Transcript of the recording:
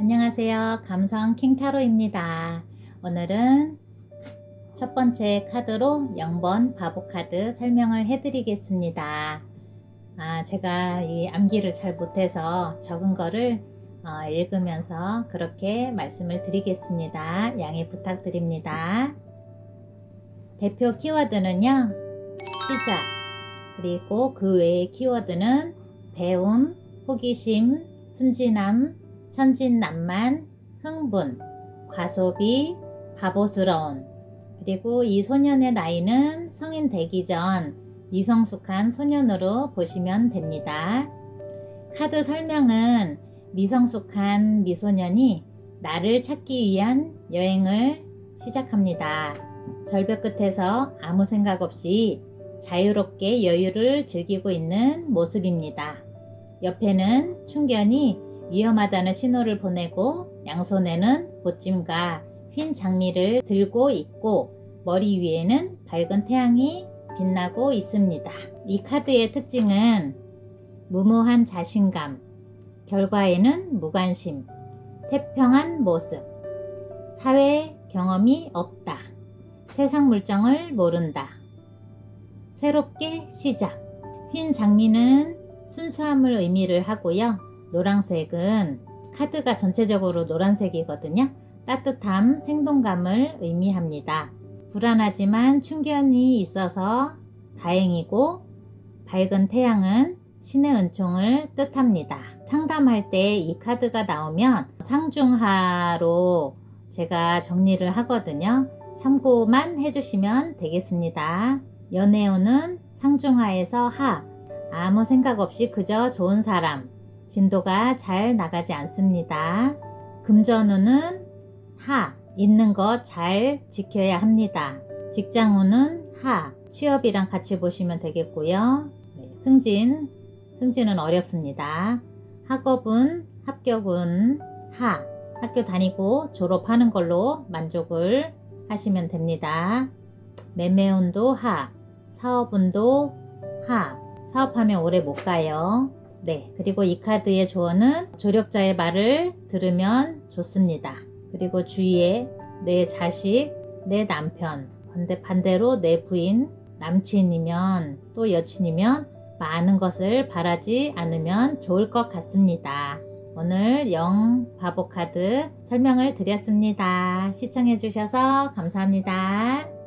안녕하세요. 감성 킹타로입니다. 오늘은 첫 번째 카드로 0번 바보 카드 설명을 해드리겠습니다. 아, 제가 이 암기를 잘 못해서 적은 거를 어, 읽으면서 그렇게 말씀을 드리겠습니다. 양해 부탁드립니다. 대표 키워드는요, 시작, 그리고 그 외의 키워드는 배움, 호기심, 순진함, 천진난만, 흥분, 과소비, 바보스러운, 그리고 이 소년의 나이는 성인 되기 전 미성숙한 소년으로 보시면 됩니다. 카드 설명은 미성숙한 미소년이 나를 찾기 위한 여행을 시작합니다. 절벽 끝에서 아무 생각 없이 자유롭게 여유를 즐기고 있는 모습입니다. 옆에는 충견이 위험하다는 신호를 보내고 양손에는 보찜과 흰 장미를 들고 있고 머리 위에는 밝은 태양이 빛나고 있습니다. 이 카드의 특징은 무모한 자신감, 결과에는 무관심, 태평한 모습, 사회 경험이 없다, 세상 물정을 모른다, 새롭게 시작. 흰 장미는 순수함을 의미를 하고요. 노란색은 카드가 전체적으로 노란색이거든요. 따뜻함, 생동감을 의미합니다. 불안하지만 충견이 있어서 다행이고 밝은 태양은 신의 은총을 뜻합니다. 상담할 때 이 카드가 나오면 상중하로 제가 정리를 하거든요. 참고만 해주시면 되겠습니다. 연애운은 상중하에서 하, 아무 생각 없이 그저 좋은 사람, 진도가 잘 나가지 않습니다. 금전운은 하, 있는 것 잘 지켜야 합니다. 직장운은 하, 취업이랑 같이 보시면 되겠고요. 네, 승진, 승진은 어렵습니다. 학업은, 합격은 하, 학교 다니고 졸업하는 걸로 만족을 하시면 됩니다. 매매운도 하, 사업운도 하, 사업하면 오래 못 가요. 네, 그리고 이 카드의 조언은 조력자의 말을 들으면 좋습니다. 그리고 주위에 내 자식, 내 남편, 반대, 반대로 내 부인, 남친이면 또 여친이면 많은 것을 바라지 않으면 좋을 것 같습니다. 오늘 영 바보 카드 설명을 드렸습니다. 시청해주셔서 감사합니다.